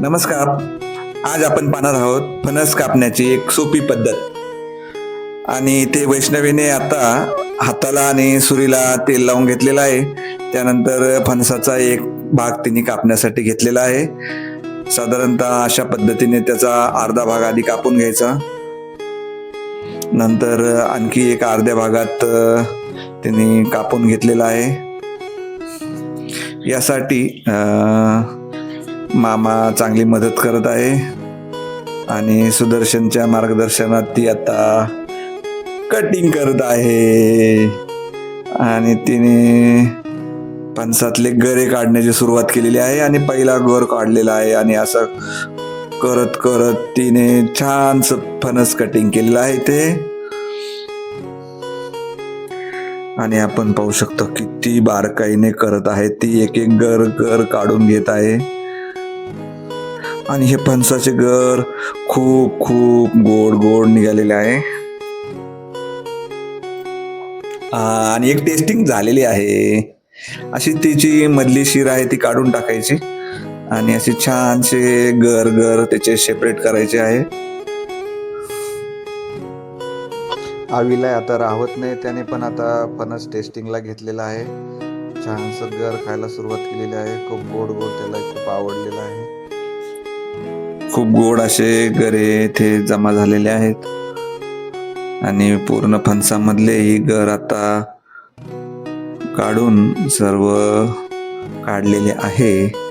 नमस्कार. आज आपण पाहणार आहोत फणस कापण्याची एक सोपी पद्धत. आणि ते वैष्णवीने आता हाताला आणि सुरीला तेल लावून घेतलेलं आहे. त्यानंतर फणसाचा एक भाग तिने कापण्यासाठी घेतलेला आहे. साधारणतः अशा पद्धतीने त्याचा अर्धा भाग आधी कापून घ्यायचा. नंतर आणखी एक अर्ध्या भागात अ, तिने कापून घेतलेला आहे. यासाठी मामा चांगली मदत करत आहे. आणि सुदर्शनच्या मार्गदर्शनात ती आता कटिंग करत आहे. आणि तिने फणसातले गरे काढण्याची सुरुवात केलेली आहे आणि पहिला गर काढलेला आहे. आणि असं करत करत तिने छानस फणस कटिंग केलेलं आहे ते. आणि आपण पाहू शकतो किती बारकाईने करत आहे ती. एक एक गर गर काढून घेत आहे. आणि हे फणसाचे घर खूप खूप गोड गोड निघालेले आहे. आणि एक टेस्टिंग झालेली आहे. अशी तिची मधली शिर आहे ती काढून टाकायची. आणि असे छानसे घर गर त्याचे सेपरेट करायचे आहे. आवीला आता राहत नाही त्याने पण आता फणस टेस्टिंगला घेतलेला आहे. छानसं घर खायला सुरुवात केलेली आहे. खूप गोड गोड त्याला खूप आवडलेलं आहे. खूप गोड असे गरे इथे जमा झालेले आहेत. आणि पूर्ण फणसामधले ही गर आता काढून सर्व काढलेले आहे.